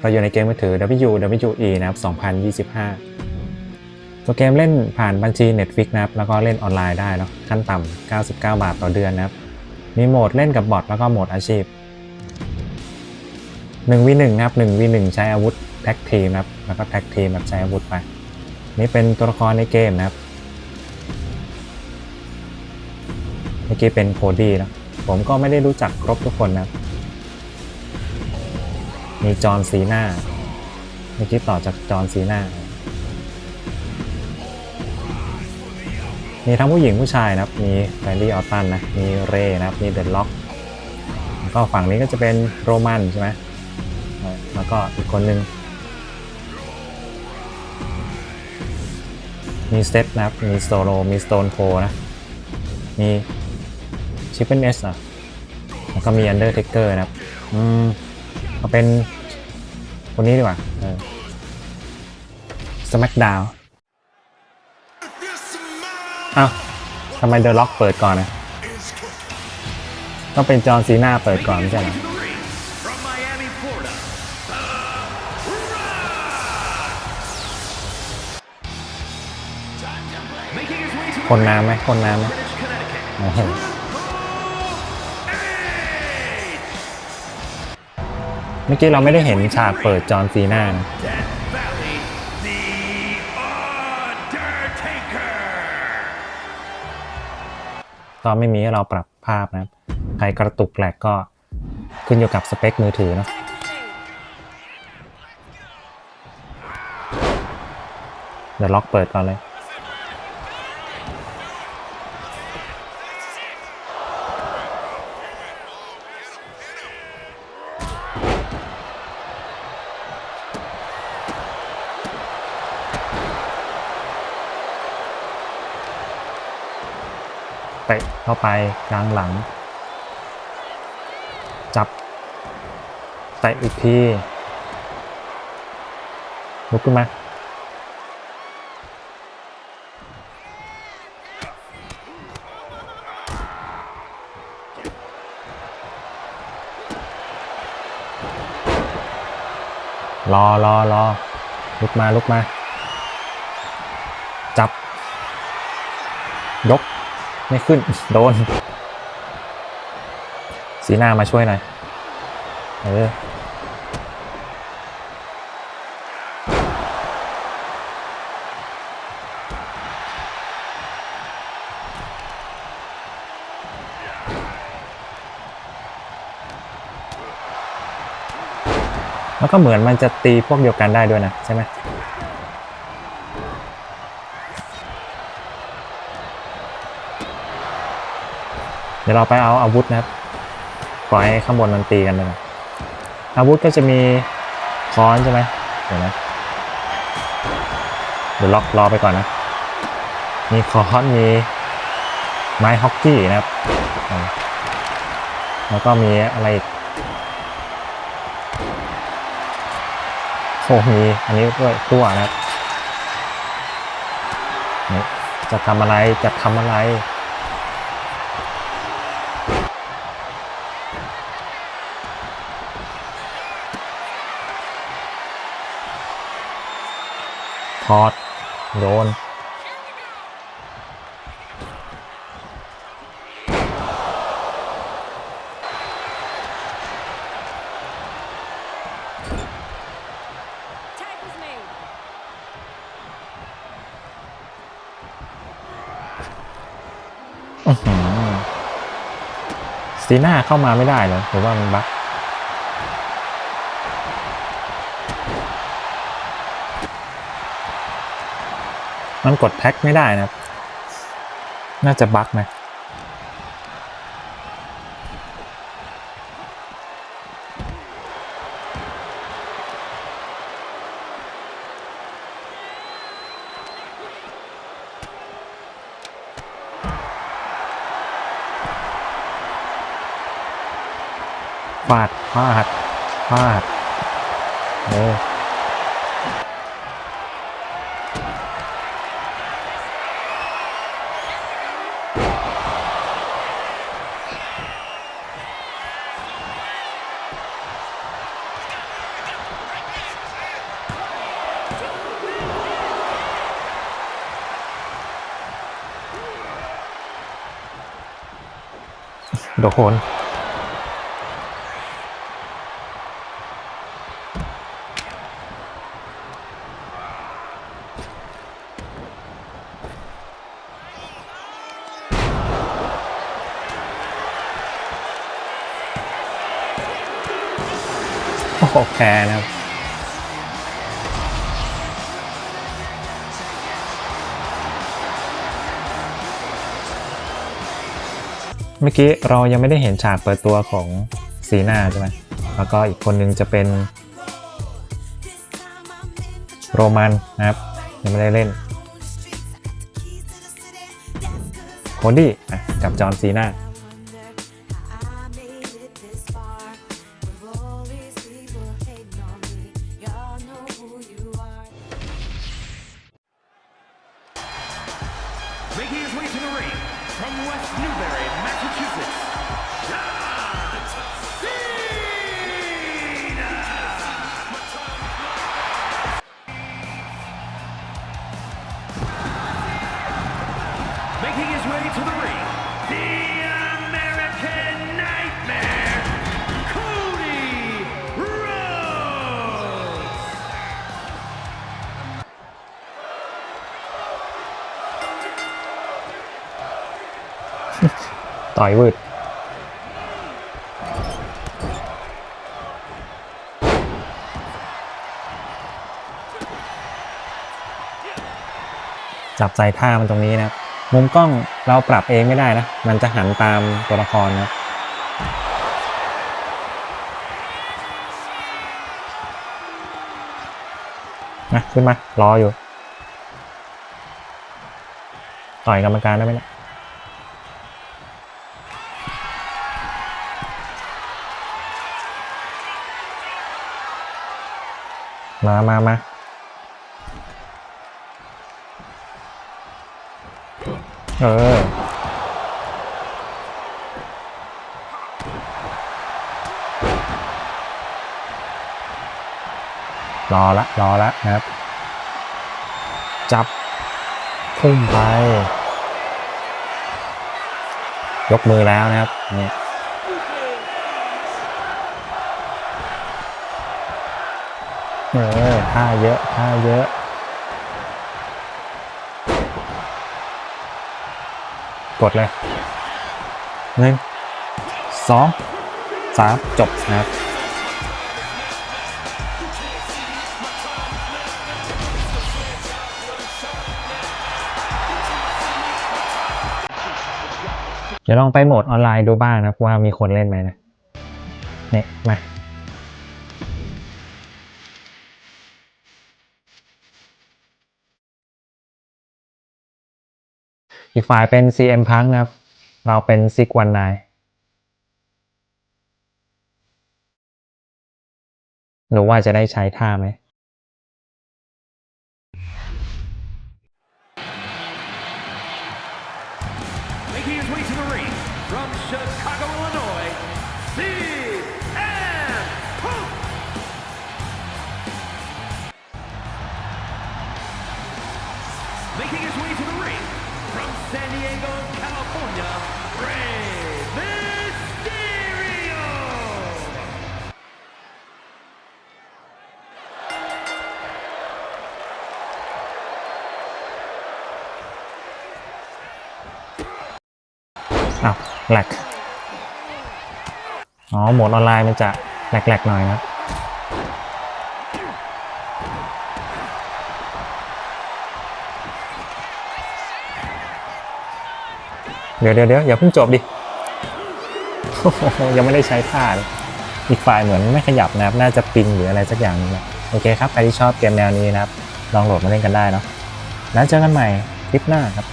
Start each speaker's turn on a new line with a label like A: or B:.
A: เราอยู่ในเกมมือถือ WWE นะครับ2025 ตัวเกมเล่นผ่านบัญชี Netflix นะครับ แล้วก็เล่นออนไลน์ได้เนาะขั้นต่ำ 99 บาทต่อเดือนนะครับ มีโหมดเล่นกับบอทแล้วก็โหมดอาชีพ 1 v 1 นะครับ 1 v 1 ใช้อาวุธแท็กทีมนะครับ แล้วก็แท็กทีมแบบใช้อาวุธไป นี่เป็นตัวละครในเกมนะครับ เมื่อกี้เป็นโคดี้นะผมก็ไม่ได้รู้จักครบทุกคนนะครับ มีจอห์นซีนาเมื่อกี้ต่อจากจอห์นซีนามีทั้งผู้หญิงผู้ชายนะครับ มีแฟรรี่ออตตันนะ มีเรย์นะครับ มีเดนล็อก แล้วก็ฝั่งนี้ก็จะเป็นโรมันใช่ไหมแล้วก็อีกคนนึง มีเซตนะครับ มีโซโล มีสโตนโคนะ มีชิปเปิลเอสอะแล้วก็มีอันเดอร์เทเกอร์นะครับ อืมเอเป็น คนนี้ดีกว่าสมั d ดาวอ้าวทำไมเดอะล็อกเปิดก่อนนะต้องเป็นจอห์นซีนาเปิดก่อนไม่ใช่เหรอ
B: From Miami, Florida, making his way to
A: คนน้ำไหมคนน้ำไหมโอ้โห เมื่อกี้เราไม่ได้เห็นฉากเปิดจอห์นซีน่านะ
B: Death Valley, The Undertaker.
A: ก็ไม่มีให้เราปรับภาพนะครับ ใครกระตุกแหลกก็ขึ้นอยู่กับสเปคมือถือเนาะเดี๋ยวล็อกเปิดก่อนเลย เตะเข้าไปกลางหลัง จับเตะอีกทีลุกขึ้นมารอรอรอลุกมาลุกมา จับ ยก ไม่ขึ้น โดน สีหน้ามาช่วยหน่อย เออแล้วก็เหมือนมันจะตีพวกเดียวกันได้ด้วยนะ ใช่ไหม ดี๋ยวเราไปเอาอาวุธนะครับปล่อยให้ข้างบนมันตีกันไปก่อนอาวุธก็จะมีค้อนใช่ไหมเดี๋ยวนะเดี๋ยวล็อกรอไปก่อนนะ มีค้อนมีไม้ฮอกกี้นะครับ แล้วก็มีอะไรอีกโอ้มีอันนี้ด้วยตัวนะครับจะทำอะไรจะทำอะไร ถอดโดน
C: Tag was made.
A: อื้อหือซีน่าเข้ามาไม่ได้เหรอหรือว่ามันบั๊ก มันกดแท็กไม่ได้นะครับ น่าจะบั๊กนะฟาดฟาดฟาดเอ โดโคนโอ้โหแพ้นะครับ เมื่อกี้เรายังไม่ได้เห็นฉากเปิดตัวของซีนาใช่ไหมแล้วก็อีกคนนึงจะเป็น โรมันนะครับยังไม่ได้เล่นโคดี้กับจอห์นซีนา
C: I
B: from West Newbury, Massachusetts, John Cena! Making his way to the ring,
A: ต่อยวืดจับใจท่ามันตรงนี้นะครับมุมกล้องเราปรับเองไม่ได้นะ มันจะหันตามตัวละครนะนะขึ้นมา รออยู่ ต่อยกรรมการได้ไหมเนะ มามามาเออ รอละ รอละนะครับ จับพุ่งไป ยกมือแล้วนะครับเนี่ย เออท่าเยอะท่าเยอะกดเลยหนึ่งสองสามจบนะครับเดี๋ยวลองไปโหมดออนไลน์ดูบ้างนะว่ามีคนเล่นไหมนะ เนี่ย มา อีกฝ่ายเป็น CM Punk นะครับ เราเป็นซิกวันนายหรือว่าจะได้ใช้ท่าไหม
B: Diego, California, Rey Mysterio!
A: อ้าวแหลกอ๋อ โหมดออนไลน์มันจะแหลกๆหน่อยนะ เดี๋ยวเดี๋ยวเดี๋ยวอย่าเพิ่งจบดิยังไม่ได้ใช้ท่าเลยอีกฝ่ายเหมือนไม่ขยับนะครับ น่าจะปิงหรืออะไรสักอย่างนึงนะโอเคครับ ใครที่ชอบเกมแนวนี้นะครับ ลองโหลดมาเล่นกันได้เนาะแล้วเจอกันใหม่คลิปหน้าครับ